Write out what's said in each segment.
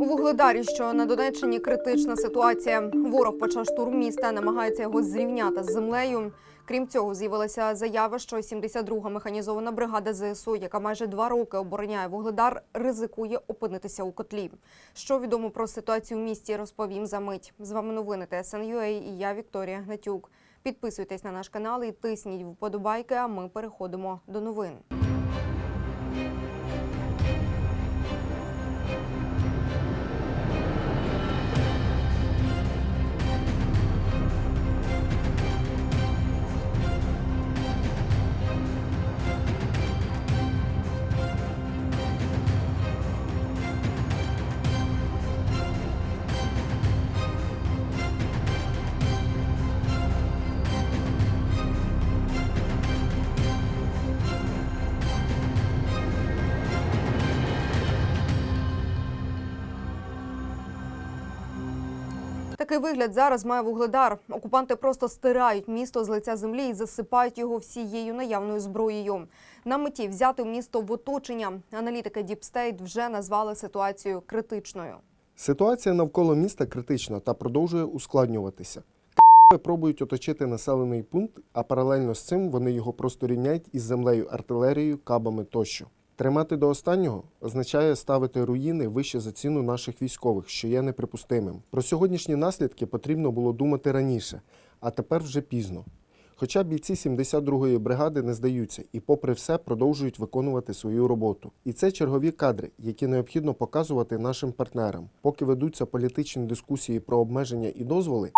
У Вугледарі, що на Донеччині критична ситуація. Ворог почав штурм міста, намагається його зрівняти з землею. Крім цього, з'явилася заява, що 72-га механізована бригада ЗСУ, яка майже два роки обороняє Вугледар, ризикує опинитися у котлі. Що відомо про ситуацію в місті, розповім за мить. З вами новини ТСНЮА і я Вікторія Гнатюк. Підписуйтесь на наш канал і тисніть вподобайки. А ми переходимо до новин. Такий вигляд зараз має вугледар. Окупанти просто стирають місто з лиця землі і засипають його всією наявною зброєю. На меті взяти місто в оточення. Аналітики State вже назвали ситуацію критичною. Ситуація навколо міста критична та продовжує ускладнюватися. Пробують оточити населений пункт, а паралельно з цим вони його просто рівняють із землею, артилерією, кабами тощо. Тримати до останнього означає ставити руїни вище за ціну наших військових, що є неприпустимим. Про сьогоднішні наслідки потрібно було думати раніше, а тепер вже пізно. Хоча бійці 72-ї бригади не здаються і, попри все, продовжують виконувати свою роботу. І це чергові кадри, які необхідно показувати нашим партнерам. Поки ведуться політичні дискусії про обмеження і дозволи,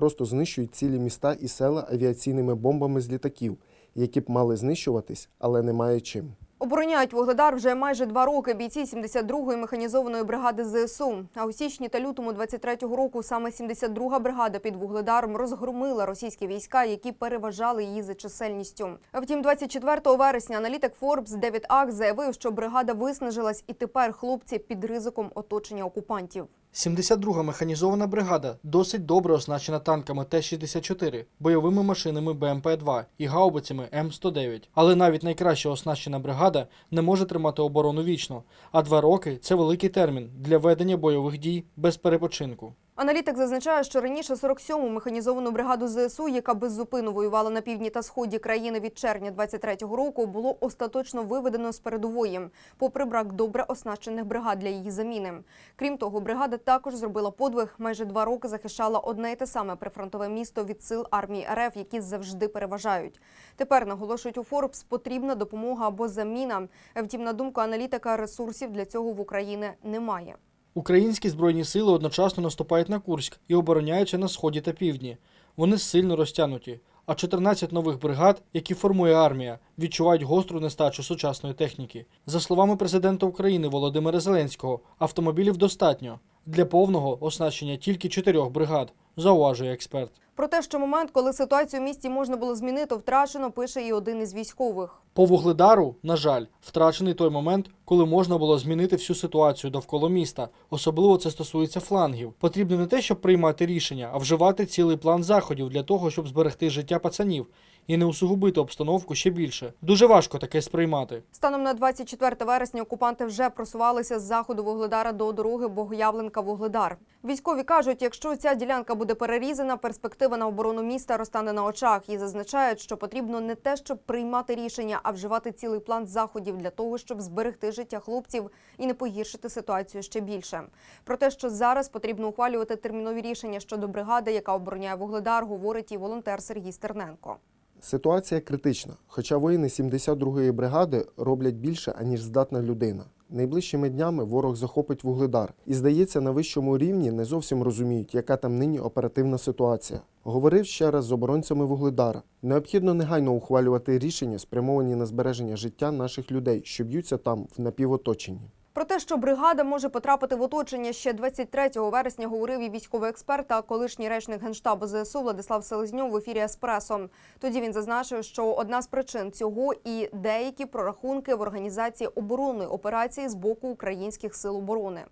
просто знищують цілі міста і села авіаційними бомбами з літаків, які б мали знищуватись, але немає чим. Обороняють Вугледар вже майже два роки бійці 72-ї механізованої бригади ЗСУ. А у січні та лютому 23-го року саме 72-га бригада під Вугледаром розгромила російські війська, які переважали її за чисельністю. Втім, 24 вересня аналітик Forbes Девід Ак заявив, що бригада виснажилась, і тепер хлопці під ризиком оточення окупантів. 72-га механізована бригада досить добре оснащена танками Т-64, бойовими машинами БМП-2 і гаубицями М109. Але навіть найкраще оснащена бригада не може тримати оборону вічно, а два роки це великий термін для ведення бойових дій без перепочинку. Аналітик зазначає, що раніше 47-му механізовану бригаду ЗСУ, яка без зупину воювала на півдні та сході країни від червня 23-го року, було остаточно виведено з передової, попри брак добре оснащених бригад для її заміни. Крім того, бригада також зробила подвиг. Майже два роки захищала одне й те саме прифронтове місто від сил армії РФ, які завжди переважають. Тепер наголошують у Форбс, потрібна допомога або заміна. Втім, на думку аналітика, ресурсів для цього в Україні немає. Українські збройні сили одночасно наступають на Курськ і обороняються на сході та півдні. Вони сильно розтягнуті. А 14 нових бригад, які формує армія, відчувають гостру нестачу сучасної техніки. За словами президента України Володимира Зеленського, автомобілів достатньо для повного оснащення тільки чотирьох бригад, зауважує експерт. Про те, що момент, коли ситуацію в місті можна було змінити, втрачено, пише і один із військових. По вугледару, на жаль, втрачений той момент, коли можна було змінити всю ситуацію довкола міста. Особливо це стосується флангів. Потрібно не те, щоб приймати рішення, а вживати цілий план заходів для того, щоб зберегти життя пацанів і не усугубити обстановку ще більше. Дуже важко таке сприймати. Станом на 24 вересня окупанти вже просувалися з заходу Вугледара до дороги Богоявленка-Вугледар. Військові кажуть, якщо ця ділянка буде перерізана, перспектива на оборону міста розтане на очах і зазначають, що потрібно не те, щоб приймати рішення, а вживати цілий план заходів для того, щоб зберегти життя хлопців і не погіршити ситуацію ще більше. Про те, що зараз потрібно ухвалювати термінові рішення щодо бригади, яка обороняє Вугледар, говорить і волонтер Сергій Стерненко. Ситуація критична, хоча воїни 72-ї бригади роблять більше, аніж здатна людина. Найближчими днями ворог захопить вугледар і, здається, на вищому рівні не зовсім розуміють, яка там нині оперативна ситуація. Говорив ще раз з оборонцями вугледара. Необхідно негайно ухвалювати рішення, спрямовані на збереження життя наших людей, що б'ються там в напівоточенні. Про те, що бригада може потрапити в оточення ще 23 вересня, говорив і військовий експерт та колишній речник генштабу ЗСУ Владислав Селезньов в ефірі Еспресо. Тоді він зазначив, що одна з причин цього і деякі прорахунки в організації оборонної операції з боку українських сил оборони.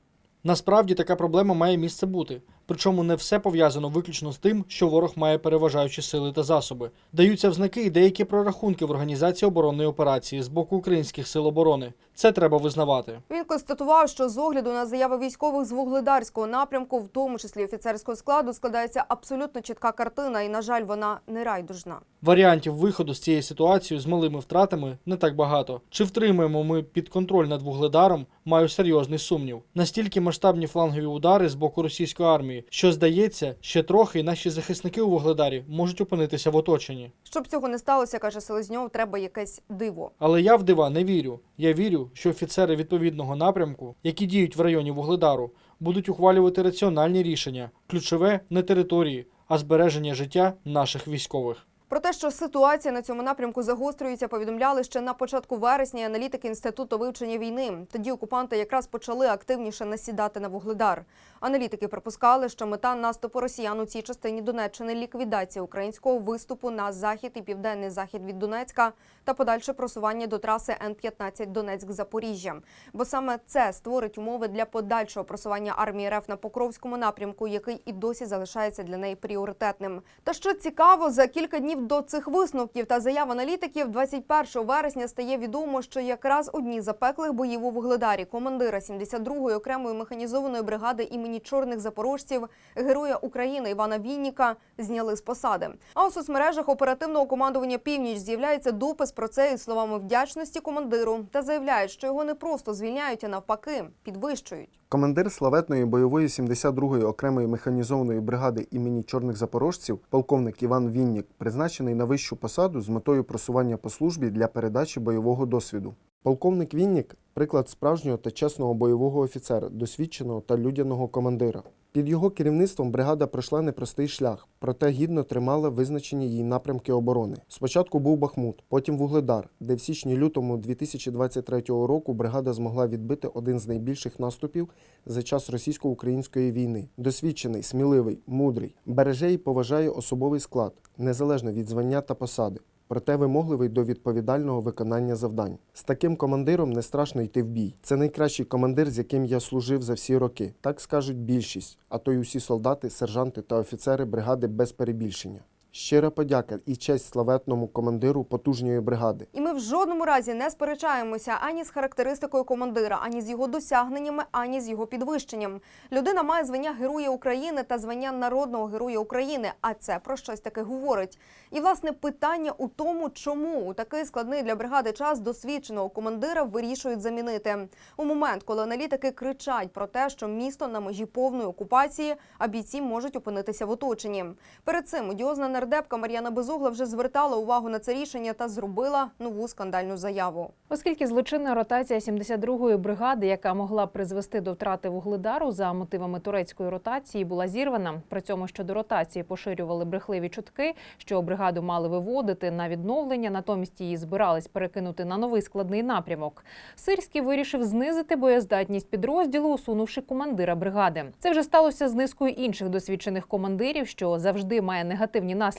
Насправді така проблема має місце бути. Причому не все пов'язано виключно з тим, що ворог має переважаючі сили та засоби. Даються в знаки і деякі прорахунки в організації оборонної операції з боку українських сил оборони. Це треба визнавати. Він констатував, що з огляду на заяви військових з вугледарського напрямку, в тому числі офіцерського складу, складається абсолютно чітка картина, і на жаль, вона не райдужна. Варіантів виходу з цієї ситуації з малими втратами не так багато. Чи втримаємо ми під контроль над вугледаром? Маю серйозний сумнів. Настільки масштабні флангові удари з боку російської армії, що здається, ще трохи і наші захисники у вугледарі можуть опинитися в оточенні. Щоб цього не сталося, каже Селезньов, треба якесь диво. Але я в дива не вірю. Я вірю, що офіцери відповідного напрямку, які діють в районі Вугледару, будуть ухвалювати раціональні рішення. Ключове не території, а збереження життя наших військових. Про те, що ситуація на цьому напрямку загострюється, повідомляли ще на початку вересня аналітики інституту вивчення війни. Тоді окупанти якраз почали активніше насідати на вугледар. Аналітики припускали, що мета наступу росіян у цій частині Донеччини ліквідація українського виступу на захід і південний захід від Донецька та подальше просування до траси Н-15 Донецьк-Запоріжжя. Бо саме це створить умови для подальшого просування армії РФ на Покровському напрямку, який і досі залишається для неї пріоритетним. Та що цікаво, за кілька днів до цих висновків та заяв аналітиків, 21 вересня стає відомо, що якраз одні з запеклих боїв у Вугледарі командира 72-ї окремої механізованої бригади імені чорних запорожців, героя України Івана Вінніка, зняли з посади. А у соцмережах оперативного командування Північ з'являється допис про це із словами вдячності командиру та заявляють, що його не просто звільняють, а навпаки підвищують. Командир славетної бойової 72-ї окремої механізованої бригади імені чорних запорожців, полковник Іван Віннік, призначений на вищу посаду з метою просування по службі для передачі бойового досвіду. Полковник Віннік приклад справжнього та чесного бойового офіцера, досвідченого та людяного командира. Під його керівництвом бригада пройшла непростий шлях, проте гідно тримала визначені їй напрямки оборони. Спочатку був Бахмут, потім Вугледар, де в січні-лютому 2023 року бригада змогла відбити один з найбільших наступів за час російсько-української війни. Досвідчений, сміливий, мудрий, береже і поважає особовий склад, незалежно від звання та посади. Проте вимогливий до відповідального виконання завдань. З таким командиром не страшно йти в бій. Це найкращий командир, з яким я служив за всі роки. Так скажуть більшість, а то й усі солдати, сержанти та офіцери бригади без перебільшення. Щира подяка і честь славетному командиру потужньої бригади. І ми в жодному разі не сперечаємося ані з характеристикою командира, ані з його досягненнями, ані з його підвищенням. Людина має звання Героя України та звання народного героя України. А це про щось таке говорить. І власне питання у тому, чому у такий складний для бригади час досвідченого командира вирішують замінити у момент, коли аналітики кричать про те, що місто на межі повної окупації, а бійці можуть опинитися в оточенні. Перед цим одіозна нардепка Мар'яна Безугла вже звертала увагу на це рішення та зробила нову скандальну заяву. Оскільки злочинна ротація 72-ї бригади, яка могла призвести до втрати вугледару за мотивами турецької ротації, була зірвана. При цьому щодо ротації поширювали брехливі чутки, що бригаду мали виводити на відновлення, натомість її збирались перекинути на новий складний напрямок. Сирський вирішив знизити боєздатність підрозділу, усунувши командира бригади. Це вже сталося з низкою інших досвідчених командирів, що завжди має негативні наслідки.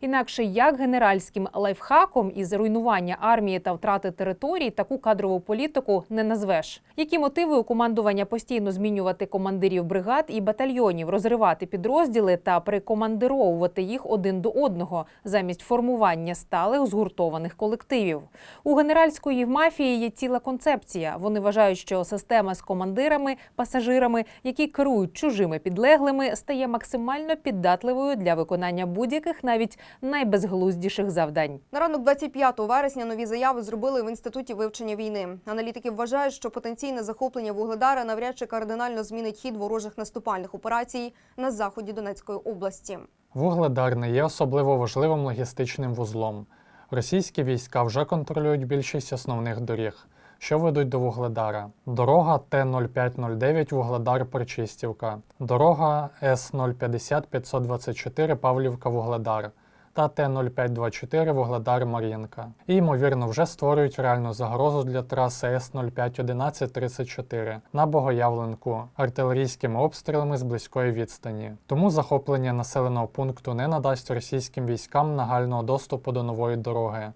Інакше як генеральським лайфхаком із руйнування армії та втрати територій таку кадрову політику не назвеш. Які мотиви у командування постійно змінювати командирів бригад і батальйонів, розривати підрозділи та прикомандировувати їх один до одного замість формування сталих згуртованих колективів? У генеральської мафії є ціла концепція. Вони вважають, що система з командирами, пасажирами, які керують чужими підлеглими, стає максимально піддатливою для виконання будь-яких навіть найбезглуздіших завдань. На ранок 25 вересня нові заяви зробили в інституті вивчення війни. Аналітики вважають, що потенційне захоплення Вугледара навряд чи кардинально змінить хід ворожих наступальних операцій на заході Донецької області. Вугледар не є особливо важливим логістичним вузлом. Російські війська вже контролюють більшість основних доріг, що ведуть до Вугледара. Дорога Т-0509 Вугледар-Причистівка, дорога С-050-524 Павлівка-Вугледар та Т-0524 Вугледар-Мар'їнка. І, ймовірно, вже створюють реальну загрозу для траси С-0511-34 на Богоявленку артилерійськими обстрілами з близької відстані. Тому захоплення населеного пункту не надасть російським військам нагального доступу до нової дороги,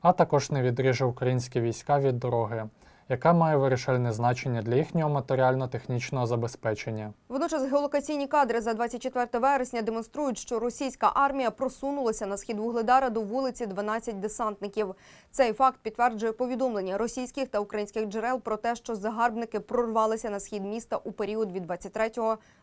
а також не відріже українські війська від дороги, яка має вирішальне значення для їхнього матеріально-технічного забезпечення. Водночас геолокаційні кадри за 24 вересня демонструють, що російська армія просунулася на схід Вугледара до вулиці 12 десантників. Цей факт підтверджує повідомлення російських та українських джерел про те, що загарбники прорвалися на схід міста у період від 23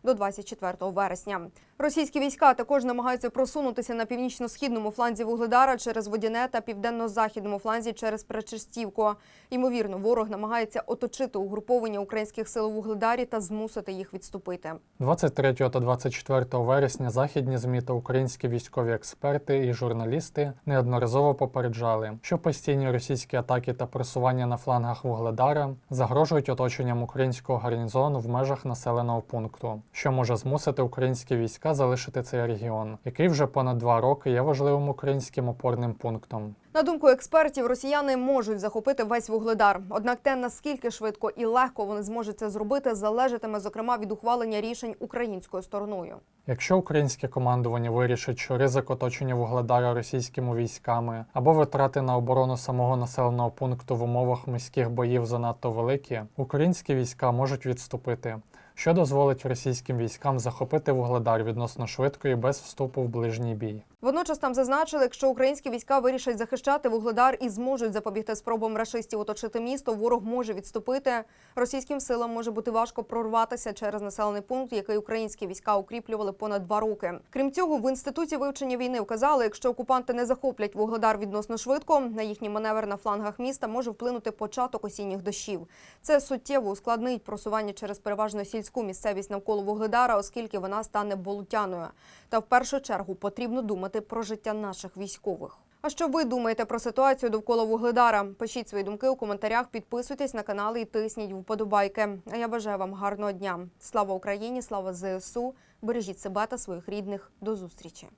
до 24 вересня. Російські війська також намагаються просунутися на північно-східному фланзі Вугледара через Водяне та південно-західному фланзі через Пречистівку. Ймовірно, ворог намагається оточити угруповання українських сил у Вугледарі та змусити їх відступити. 23 та 24 вересня західні ЗМІ та українські військові експерти і журналісти неодноразово попереджали, що постійні російські атаки та просування на флангах Вугледара загрожують оточенням українського гарнізону в межах населеного пункту, що може змусити українські війська залишити цей регіон, який вже понад два роки є важливим українським опорним пунктом. На думку експертів, росіяни можуть захопити весь вугледар. Однак те, наскільки швидко і легко вони зможуть це зробити, залежатиме зокрема від ухвалення рішень українською стороною. Якщо українське командування вирішить, що ризик оточення Вугледара російськими військами або витрати на оборону самого населеного пункту в умовах міських боїв занадто великі, українські війська можуть відступити, що дозволить російським військам захопити Вугледар відносно швидко і без вступу в ближній бій. Водночас там зазначили, якщо українські війська вирішать захищати вугледар і зможуть запобігти спробам рашистів оточити місто, ворог може відступити. Російським силам може бути важко прорватися через населений пункт, який українські війська укріплювали понад два роки. Крім цього, в інституті вивчення війни вказали, якщо окупанти не захоплять вугледар відносно швидко, на їхній маневр на флангах міста може вплинути початок осінніх дощів. Це суттєво ускладнить просування через переважно сільську місцевість навколо вугледара, оскільки вона стане болотяною. Та в першу чергу потрібно думати про життя наших військових. А що ви думаєте про ситуацію довкола Вугледара? Пишіть свої думки у коментарях, підписуйтесь на канал і тисніть вподобайки. А я бажаю вам гарного дня. Слава Україні! Слава ЗСУ! Бережіть себе та своїх рідних. До зустрічі!